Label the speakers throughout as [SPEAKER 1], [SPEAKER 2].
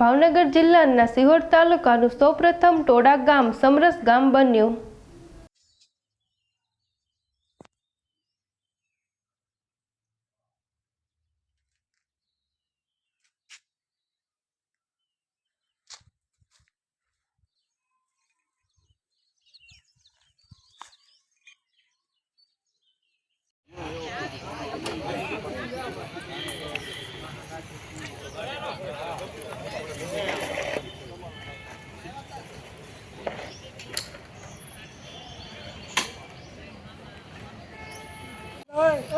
[SPEAKER 1] ભાવનગર જિલ્લાના સિહોર તાલુકાનું સૌપ્રથમ ટોડા ગામ સમરસ ગામ બન્યું.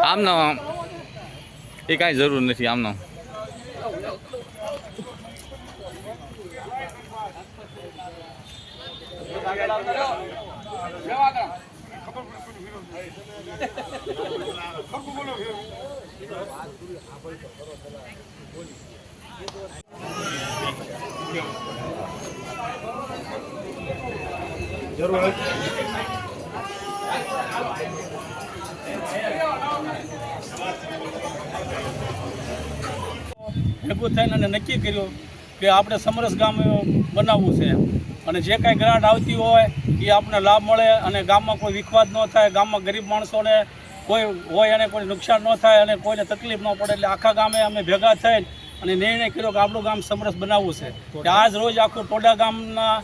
[SPEAKER 2] આમનો એ કાંઈ જરૂર નથી આમનો.
[SPEAKER 3] ભેગું થઈને અને નક્કી કર્યું કે આપણે સમરસ ગામ બનાવવું છે. અને જે કાંઈ ગ્રાન્ટ આવતી હોય, એ આપણને લાભ મળે અને ગામમાં કોઈ વિખવાદ ન થાય, ગામમાં ગરીબ માણસોને કોઈ હોય અને કોઈ નુકસાન ન થાય અને કોઈને તકલીફ ન પડે એટલે આખા ગામે અમે ભેગા થઈને અને નિર્ણય કર્યો કે આપણું ગામ સમરસ બનાવવું છે. કે આજ રોજ આખું ટોડા ગામના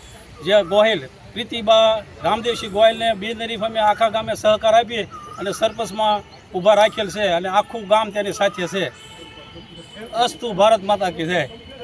[SPEAKER 3] જે ગોહિલ, પ્રીતિબા, રામદેવસિંહ ગોહિલને બેનરીફ અમે આખા ગામે સહકાર આપીએ અને સરપંચમાં ઊભા રાખેલ છે અને આખું ગામ તેની સાથે છે. અસ્તુ ભારત માતા કી જય.